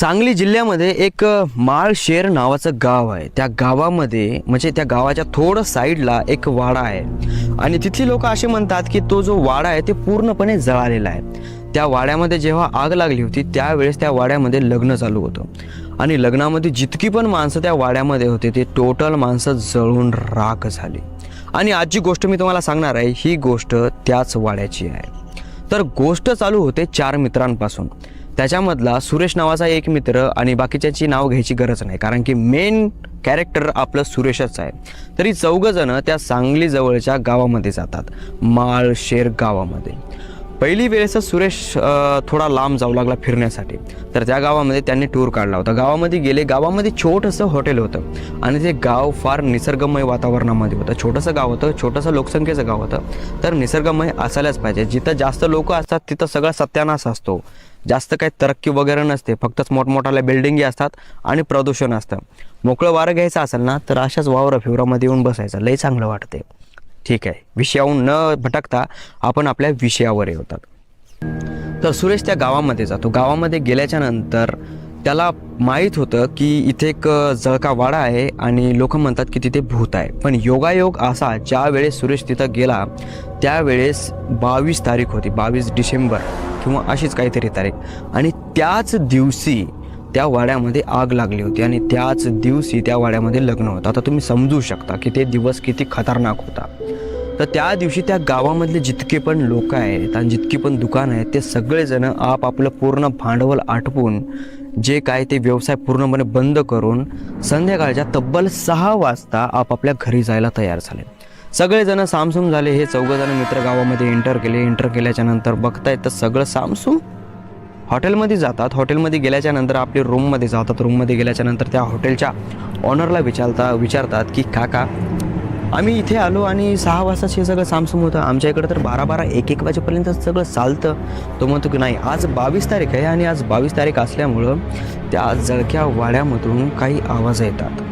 सांगली जिल्ह्यामध्ये एक माळशेर नावाचं गाव आहे. त्या गावामध्ये म्हणजे त्या गावाच्या थोडं साईडला एक वाडा आहे. आणि तिथली लोक असे म्हणतात की तो जो वाडा आहे ते पूर्णपणे जळालेला आहे. त्या वाड्यामध्ये जेव्हा आग लागली होती त्यावेळेस त्या वाड्यामध्ये लग्न चालू होतं. आणि लग्नामध्ये जितकी पण माणसं त्या वाड्यामध्ये होते ते टोटल माणसं जळून राख झाली. आणि आज जी गोष्ट मी तुम्हाला सांगणार आहे ही गोष्ट त्याच वाड्याची आहे. तर गोष्ट चालू होते चार मित्रांपासून. त्याच्यामधला सुरेश नावाचा एक मित्र आणि बाकीच्याची नाव घ्यायची गरज नाही कारण की मेन कॅरेक्टर आपलं सुरेशच आहे. तरी चौघजणं त्या सांगली जवळच्या गावामध्ये जातात माळशेर गावामध्ये. पहिली वेळेस सुरेश थोडा लांब जाऊ लागला फिरण्यासाठी. तर त्या गावामध्ये त्यांनी टूर काढला होता. गावामध्ये गेले गावामध्ये छोटंसं हॉटेल होतं आणि ते गाव फार निसर्गमय वातावरणामध्ये होतं. छोटंसं गाव होतं छोटंसं लोकसंख्येचं गाव होतं. तर निसर्गमय असायलाच पाहिजे. जिथं जास्त लोक असतात तिथं सगळा सत्यानाश असतो. जास्त काही तरक्की वगैरे नसते. फक्तच मोठमोठ्याल्या बिल्डिंगी असतात आणि प्रदूषण असतं. मोकळं वारं घ्यायचं असेल ना तर अशाच वावरं फिवरामध्ये येऊन बसायचं. लई चांगलं वाटते ठीक आहे. विषयाहून न भटकता आपण आपल्या विषयावर येतात तर सुरेश त्या गावामध्ये जातो. गावामध्ये गेल्याच्यानंतर त्याला माहीत होतं की इथे एक जळका वाडा आहे आणि लोक म्हणतात की तिथे भूत आहे. पण योगायोग असा ज्या वेळेस सुरेश तिथं गेला त्यावेळेस बावीस तारीख होती बावीस डिसेंबर किंवा अशीच काहीतरी तारीख. आणि त्याच दिवशी त्या वाड्यामध्ये आग लागली होती आणि त्याच दिवशी त्या वाड्यामध्ये लग्न होतं. आता तुम्ही समजू शकता की ते दिवस किती खतरनाक होता. तर त्या दिवशी त्या गावामधले जितके पण लोक आहेत आणि जितकी पण दुकानं आहेत ते सगळेजण आपापलं पूर्ण भांडवल आटपून जे काय ते व्यवसाय पूर्णपणे बंद करून संध्याकाळच्या तब्बल सहा वाजता आपापल्या घरी जायला तयार झाले. सगळेजण सामसूम झाले हे चौघजण मित्र गावामध्ये एंटर केले. एंटर केल्याच्यानंतर बघतायत तर सगळं सामसूम. हॉटेलमध्ये जातात. हॉटेलमध्ये गेल्याच्यानंतर आपली रूममध्ये जातात. रूममध्ये गेल्याच्यानंतर त्या हॉटेलच्या ऑनरला विचारता विचारतात की काका आम्ही इथे आलो आणि सहा वाजताच हे सगळं सामसम होतं. आमच्या इकडं तर बारा बारा एक एक वाजेपर्यंत सगळं चालतं. तो म्हणतो की नाही आज बावीस तारीख आहे आणि आज बावीस तारीख असल्यामुळं त्या जळक्या वाड्यामधून काही आवाज येतात.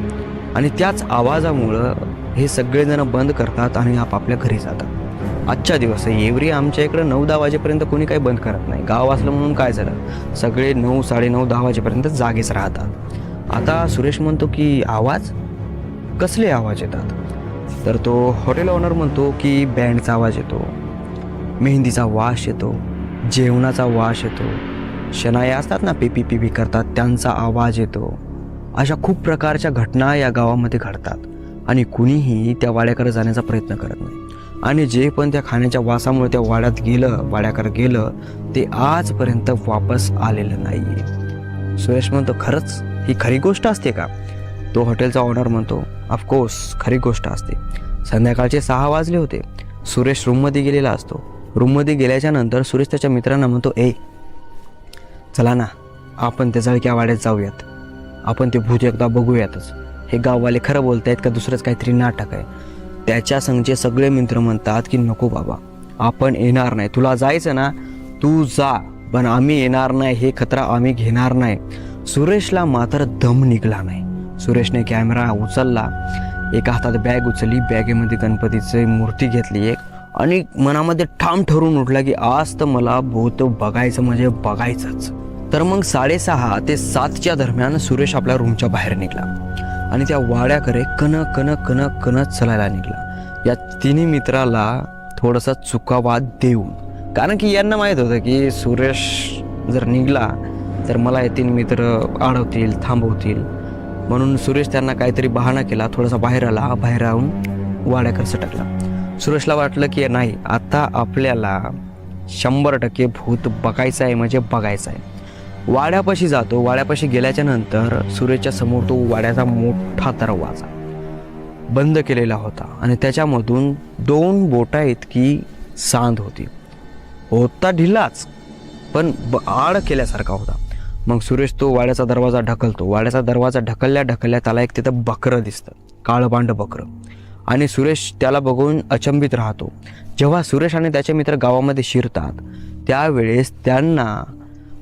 आणि त्याच आवाजामुळं हे सगळेजणं बंद करतात आणि आपापल्या घरी जातात. आजच्या दिवस आहे. आमच्या इकडं नऊ दहा वाजेपर्यंत कोणी काही बंद करत नाही. गाव असलं म्हणून काय झालं? सगळे नऊ साडेनऊ दहा वाजेपर्यंत जागेच राहतात. आता सुरेश म्हणतो की आवाज? कसले आवाज येतात? तर तो हॉटेल ओनर म्हणतो की बँडचा आवाज येतो. मेहंदीचा वास येतो. जेवणाचा वास येतो. शनाया असतात ना पिपी पिपी करतात त्यांचा आवाज येतो. अशा खूप प्रकारच्या घटना या गावामध्ये घडतात. आणि कुणीही त्या वाड्याकडे जाण्याचा प्रयत्न करत नाही. आणि जे पण त्या खाण्याच्या वासामुळे त्या वाड्यात गेलं वाड्याकडे गेलं ते आजपर्यंत वापस आलेलं नाही आहे सुरेश म्हणतो खरंच ही खरी गोष्ट असते का? तो हॉटेलचा ऑनर म्हणतो ऑफकोर्स खरी गोष्ट असते. संध्याकाळचे सहा वाजले होते. सुरेश रूममध्ये गेलेला असतो. रूममध्ये गेल्याच्यानंतर सुरेश त्याच्या मित्रांना म्हणतो ए चला ना आपण त्या जळक्या वाड्यात जाऊयात. आपण ते भूत एकदा बघूयातच. हे गाववाले खरं बोलतायत का दुसरंच काहीतरी नाटक आहे. त्याच्या संघचे सगळे मित्र म्हणतात की नको बाबा आपण येणार नाही. तुला जायचं ना तू जा. पण आम्ही येणार नाही. हे खतरा आम्ही घेणार नाही. सुरेशला मात्र दम निघला नाही. सुरेशने कॅमेरा उचलला. एका हातात बॅग उचलली. बॅगेमध्ये गणपतीची मूर्ती घेतली एक. आणि मनामध्ये ठाम ठरून उठला की आज तर मला भूत बघायचं म्हणजे बघायचंच. तर मग साडेसहा ते सातच्या दरम्यान सुरेश आपल्या रूमच्या बाहेर निघला. आणि त्या वाड्याकडे कन कन कन कन चलायला निघला. या तिन्ही मित्राला थोडासा चुकावा देऊन. कारण की यांना माहीत होतं की सुरेश जर निघला तर मला हे तीन मित्र अडवतील थांबवतील. म्हणून सुरेश त्यांना काहीतरी बहाणा केला थोडासा बाहेर आला बाहेर राहून वाड्याकडे सटकला. सुरेशला वाटलं की नाही आता आपल्याला शंभर टक्के भूत बघायचं आहे म्हणजे बघायचं आहे. वाड्यापाशी जातो. वाड्यापाशी गेल्याच्यानंतर सुरेशच्या समोर तो वाड्याचा मोठा दरवाजा बंद केलेला होता आणि त्याच्यामधून दोन बोटा इतकी सांद होती. होता ढिलाच पण ब आड केल्यासारखा होता. मग सुरेश तो वाड्याचा दरवाजा ढकलतो. वाड्याचा दरवाजा ढकलल्या ढकलल्या त्याला एक तिथं बकरं दिसतं काळपांड बकरं. आणि सुरेश त्याला बघून अचंबित राहतो. जेव्हा सुरेश आणि त्याचे मित्र गावामध्ये शिरतात त्यावेळेस त्यांना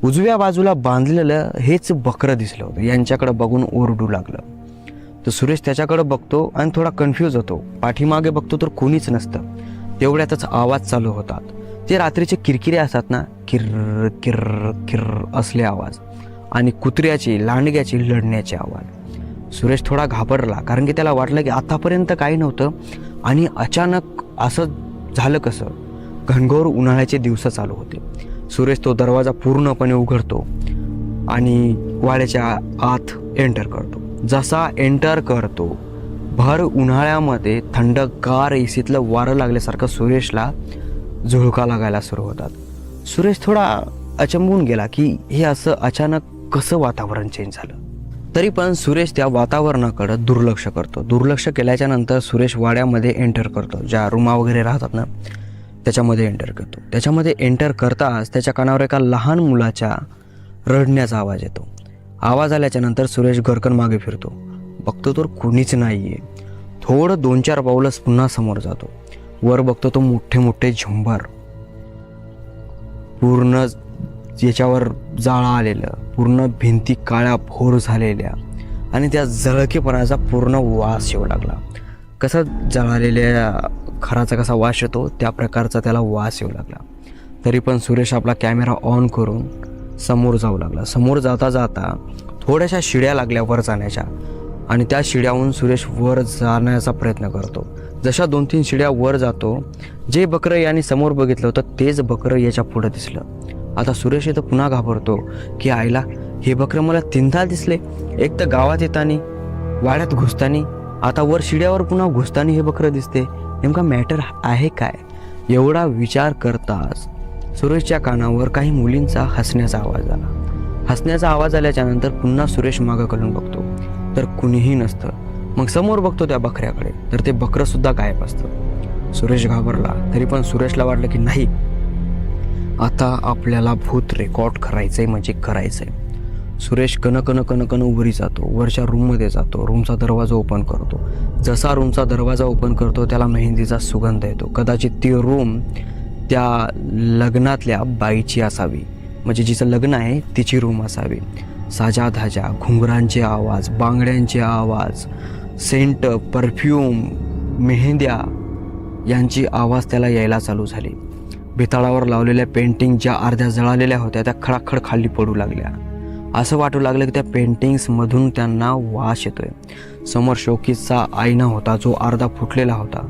उजव्या बाजूला बांधलेलं हेच बकरं दिसलं होतं. यांच्याकडं बघून ओरडू लागलं. तर सुरेश त्याच्याकडं बघतो आणि थोडा कन्फ्यूज होतो. पाठीमागे बघतो तर कोणीच नसतं. तेवढ्यातच आवाज चालू होतात. ते रात्रीचे किरकिरे असतात ना किर्र किर्र किर्र असले आवाज. आणि कुत्र्याची लांडग्याची लढण्याचे आवाज. सुरेश थोडा घाबरला कारण की त्याला वाटलं की आतापर्यंत काही नव्हतं. आणि अचानक असं झालं कसं? घनघोर उन्हाळ्याचे दिवस चालू होते. सुरेश तो दरवाजा पूर्णपणे उघडतो आणि वाड्याच्या आत एंटर करतो. जसा एंटर करतो भर उन्हाळ्यामध्ये थंडगार एसीतलं वारं लागल्यासारखं सुरेशला झुळका लागायला सुरू होतात. सुरेश थोडा अचंबून गेला की हे असं अचानक कसं वातावरण चेंज झालं? तरी पण सुरेश त्या वातावरणाकडं दुर्लक्ष करतो. दुर्लक्ष केल्याच्यानंतर सुरेश वाड्यामध्ये एंटर करतो. ज्या रूमा वगैरे राहतात ना त्याच्यामध्ये एंटर करतो. त्याच्यामध्ये एंटर करताच त्याच्या कानावर एका लहान मुलाच्या रडण्याचा आवाज येतो. आवाज आल्याच्यानंतर सुरेश गरकन मागे फिरतो. बघतो तर कोणीच नाही आहे थोडं दोन चार पावलंच पुन्हा समोर जातो. वर बघतो तो मोठे मोठे झुंबर. पूर्ण याच्यावर जाळा आलेलं पूर्ण भिंती काळ्या भोर झालेल्या आणि त्या जळकेपणाचा पूर्ण वास येऊ लागला. कसा जळालेल्या खराचा कसा वास येतो त्या प्रकारचा त्याला वास येऊ लागला. तरी पण सुरेश आपला कॅमेरा ऑन करून समोर जाऊ लागला. समोर जाता जाता थोड्याशा शिड्या लागल्या वर जाण्याच्या आणि त्या शिड्याहून सुरेश वर जाण्याचा प्रयत्न करतो. जशा दोन तीन शिड्या वर जातो जे बकरं याने समोर बघितलं होतं तेच बकरं याच्या पुढं दिसलं. आता सुरेश इथं पुन्हा घाबरतो की आईला हे बकरं मला तीनदा दिसले. एक तर गावात येतानी वाड्यात घुसतानी आता वर शिड्यावर पुन्हा घुसतानी हे बकरं दिसते. नेमका मॅटर आहे काय? एवढा विचार करताच सुरेशच्या कानावर काही मुलींचा हसण्याचा आवाज आला. हसण्याचा आवाज आल्याच्यानंतर पुन्हा सुरेश मागं करून बघतो. तर कुणीही नसतं. मग समोर बघतो त्या बकऱ्याकडे. तर ते बकरं सुद्धा गायब असतं. सुरेश घाबरला. तरी पण सुरेशला वाटलं की नाही. आता आपल्याला भूत रेकॉर्ड करायचंय म्हणजे करायचंय. सुरेश कनकन कनकन उभरी जातो. वरच्या रूममध्ये जातो. रूमचा दरवाजा ओपन करतो. जसा रूमचा दरवाजा ओपन करतो त्याला मेहंदीचा सुगंध येतो. कदाचित ती रूम त्या लग्नातल्या बाईची असावी. म्हणजे जिचं लग्न आहे तिची रूम असावी. साजा धाजा घुंगरांचे आवाज बांगड्यांचे आवाज सेंट परफ्यूम मेहंद्या यांची आवाज त्याला यायला चालू झाली. भिताळावर लावलेल्या पेंटिंग ज्या अर्ध्या जळालेल्या होत्या त्या खडाखड खाली पडू लागल्या. असं वाटू लागलं की त्या पेंटिंग्समधून त्यांना वास येतोय. समोर शोकीसचा आईना होता जो अर्धा फुटलेला होता.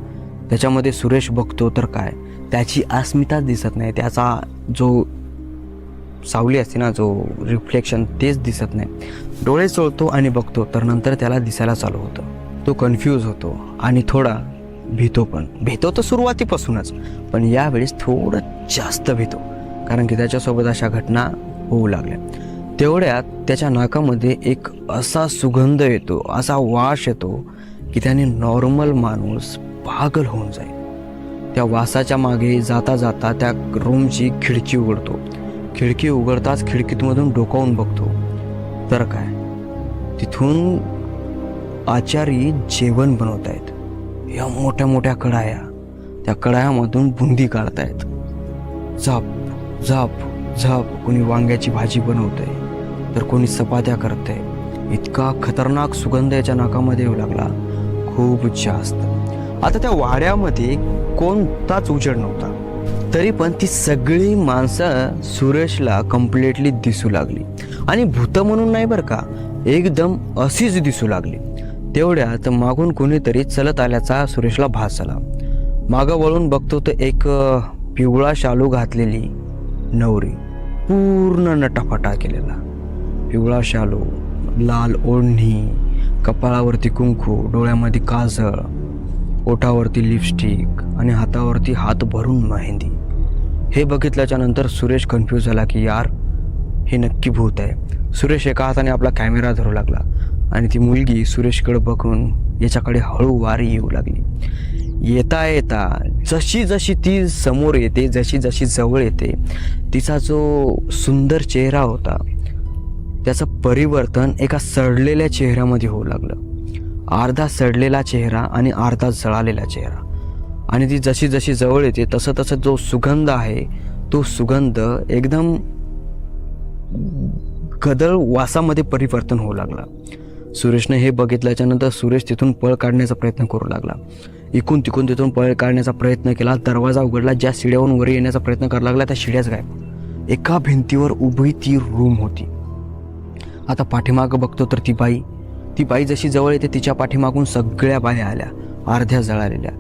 त्याच्यामध्ये सुरेश बघतो तर काय? त्याची अस्मिताच दिसत नाही. त्याचा जो सावली असते ना जो रिफ्लेक्शन तेच दिसत नाही. डोळे चोळतो आणि बघतो तर नंतर त्याला दिसायला चालू होतं. तो कन्फ्यूज होतो आणि थोडा भीतो पण. भीतो तर सुरुवातीपासूनच पण यावेळेस थोडं जास्त भीतो कारण की त्याच्यासोबत अशा घटना होऊ लागल्या. तेवढ्यात त्याच्या नाकामध्ये एक असा सुगंध येतो असा वास येतो की त्याने नॉर्मल माणूस पागल होऊन जाईल. त्या वासाच्या मागे जाता जाता त्या रूमची खिडकी उघडतो. खिडकी उघडताच खिडकीतमधून डोकावून बघतो. तर काय? तिथून आचारी जेवण बनवत आहेत या मोठ्या मोठ्या कढाया. त्या कढायामधून बुंदी काढतायत. झाप झाप झाप. कोणी वांग्याची भाजी बनवतंय. तर कोणी चपात्या करतंय. इतका खतरनाक सुगंध याच्या नाकामध्ये येऊ लागला. खूप जास्त. आता त्या वाड्यामध्ये कोणताच उजेड नव्हता. तरी पण ती सगळी माणसं सुरेशला कम्प्लिटली दिसू लागली. आणि भूत म्हणून नाही बरं का एकदम अशीच दिसू लागली. तेवढ्यात मागून कोणीतरी चलत आल्याचा सुरेशला भास झाला. मागं वळून बघतो तर एक पिवळा शालू घातलेली नवरी पूर्ण नटाफटा केलेला. पिवळा शालू लाल ओढणी कपाळावरती कुंकू डोळ्यामध्ये काजळ ओठावरती लिपस्टिक आणि हातावरती हात भरून मेहंदी. हे बघितल्याच्या नंतर सुरेश कन्फ्यूज झाला की यार हे नक्की भूत आहे. सुरेश एका हाताने आपला कॅमेरा धरू लागला आणि ती मुलगी सुरेशकडे बघून याच्याकडे हळू वारी येऊ लागली. येता येता जशी जशी ती समोर येते जशी जशी जवळ येते तिचा जो सुंदर चेहरा होता त्याचं परिवर्तन एका सडलेल्या चेहऱ्यामध्ये होऊ लागलं. अर्धा सडलेला चेहरा आणि अर्धा जळालेला चेहरा. आणि ती जशी जशी जवळ येते तसं तसं जो सुगंध आहे तो सुगंध एकदम गदळ वासामध्ये परिवर्तन होऊ लागला. सुरेशने हे बघितल्याच्या नंतर सुरेश तिथून पळ काढण्याचा प्रयत्न करू लागला. इकून तिकून तिथून पळ काढण्याचा प्रयत्न केला दरवाजा उघडला ज्या शिड्यावरून वर येण्याचा प्रयत्न करायला लागला त्या शिड्याच गायब. एका भिंतीवर उभी ती रूम होती. आता पाठीमागं बघतो तर ती बाई ती बाई जशी जवळ येते तिच्या पाठीमागून सगळ्या बाया आल्या अर्ध्या जळालेल्या.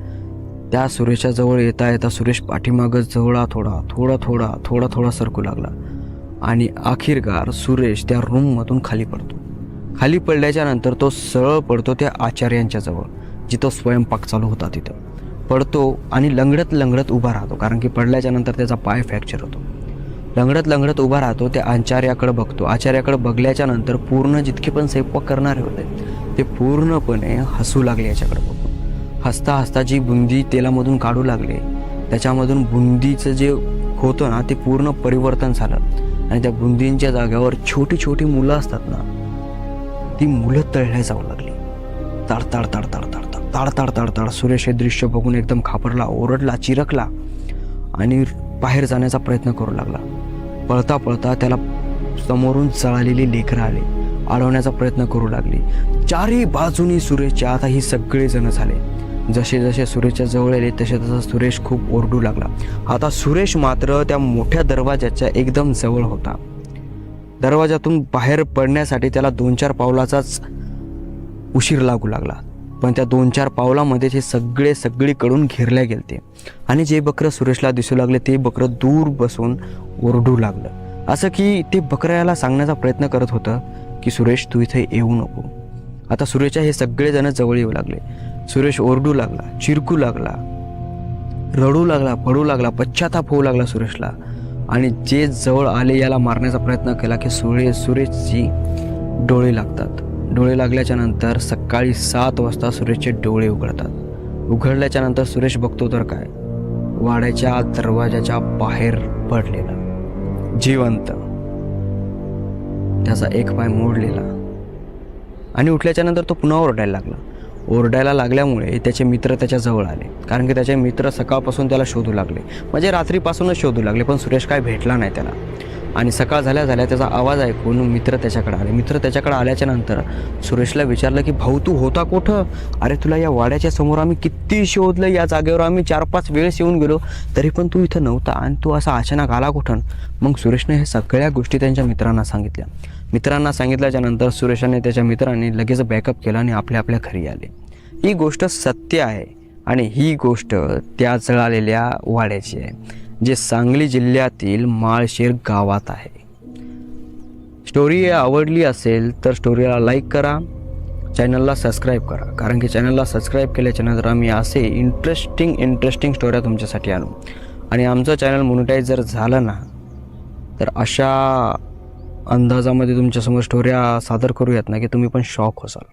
त्या सुरेशाजवळ येता येता सुरेश पाठीमागं जवळा थोडा थोडा थोडा थोडा थोडा सरकू लागला. आणि अखेरकार सुरेश त्या रूममधून खाली पडतो. खाली पडल्याच्या नंतर तो सरळ पडतो त्या आचार्यांच्या जवळ जिथं स्वयंपाक चालू होता तिथं. पडतो आणि लंगडत लंगडत उभा राहतो कारण की पडल्याच्या नंतर त्याचा पाय फ्रॅक्चर होतो. लंगडत लंगडत उभा राहतो त्या आचार्याकडे बघतो. आचार्याकडे बघल्याच्या नंतर पूर्ण जितके पण स्वयंपाक करणारे होते ते पूर्णपणे हसू लागले याच्याकडे हसता हसता जी बुंदी तेलामधून काढू लागले त्याच्यामधून बुंदीचं जे होतं ना ते पूर्ण परिवर्तन झालं आणि त्या बुंदींच्या जाग्यावर छोटी छोटी मुलं असतात ना ती मुलं तळल्या जाऊ लागली ताडताड ताडताड ताडताड ताडताड ताडताड सुरेश हे दृश्य बघून एकदम खापरला ओरडला चिरकला आणि बाहेर जाण्याचा प्रयत्न करू लागला पळता पळता त्याला समोरून चळालेली लेकरं आले अडवण्याचा प्रयत्न करू लागली चारही बाजूनी सुरेशच्या आता ही सगळेजण झाले जसे जसे सुरेशच्या जवळ आले तसे तसा सुरेश खूप ओरडू लागला. आता सुरेश मात्र त्या मोठ्या दरवाजाच्या एकदम जवळ होता. दरवाजातून बाहेर पडण्यासाठी त्याला दोन चार पावलाचाच उशीर लागू लागला. पण त्या दोन चार पावलामध्ये ते सगळे सगळीकडून घेरले गेलते. आणि जे बकरं सुरेशला दिसू लागले ते बकरं दूर बसून ओरडू लागलं. असं की ते बकऱ्याला सांगण्याचा प्रयत्न करत होतं की सुरेश तू इथे येऊ नको. आता सुरेशच्या हे सगळेजण जवळ येऊ लागले. सुरेश ओरडू लागला चिरकू लागला रडू लागला पडू लागला पश्चाताप होऊ लागला सुरेशला. आणि जे जवळ आले याला मारण्याचा प्रयत्न केला की सुरे सुरेशची डोळे लागतात. डोळे लागल्याच्या नंतर सकाळी सात वाजता सुरेशचे डोळे उघडतात. उघडल्याच्या नंतर सुरेश बघतो तर काय? वाड्याच्या दरवाजाच्या बाहेर पडलेला. जिवंत. त्याचा एक पाय मोडलेला. आणि उठल्याच्या नंतर तो पुन्हा ओरडायला लागला. ओरडायला लागल्यामुळे त्याचे मित्र त्याच्याजवळ आले. कारण की त्याचे मित्र सकाळपासून त्याला शोधू लागले. म्हणजे रात्रीपासूनच शोधू लागले पण सुरेश काय भेटला नाही त्याला. आणि सकाळ झाल्या झाल्या त्याचा आवाज ऐकून मित्र त्याच्याकडे आले. मित्र त्याच्याकडे आल्याच्यानंतर सुरेशला विचारलं की भाऊ तू होता कुठं? अरे तुला या वाड्याच्या समोर आम्ही किती शोधलं? या जागेवर आम्ही चार पाच वेळेस येऊन गेलो. तरी पण तू इथं नव्हता आणि तू असा अचानक आला कुठं? मग सुरेशने हे सगळ्या गोष्टी त्यांच्या मित्रांना सांगितल्या. मित्रांना सांगितल्याच्यानंतर सुरेशाने त्याच्या मित्रांनी लगेच बॅकअप केला आणि आपल्या आपल्या घरी आले. ही गोष्ट सत्य आहे आणि ही गोष्ट त्या जळालेल्या वाड्याची आहे जे सांगली जिल्ह्यातील माळशेर गावात आहे. स्टोरी आवडली असेल तर स्टोरीला लाईक करा चॅनलला सबस्क्राईब करा. कारण की चॅनलला सबस्क्राईब केल्याच्यानंतर आम्ही असे इंटरेस्टिंग इंटरेस्टिंग स्टोऱ्या तुमच्यासाठी आणू. आणि आमचं चॅनल मोनिटाईज जर झालं ना तर अशा अंदाजामध्ये तुमच्यासमोर स्टोऱ्या सादर करूयात ना की तुम्ही पण शॉक होसाल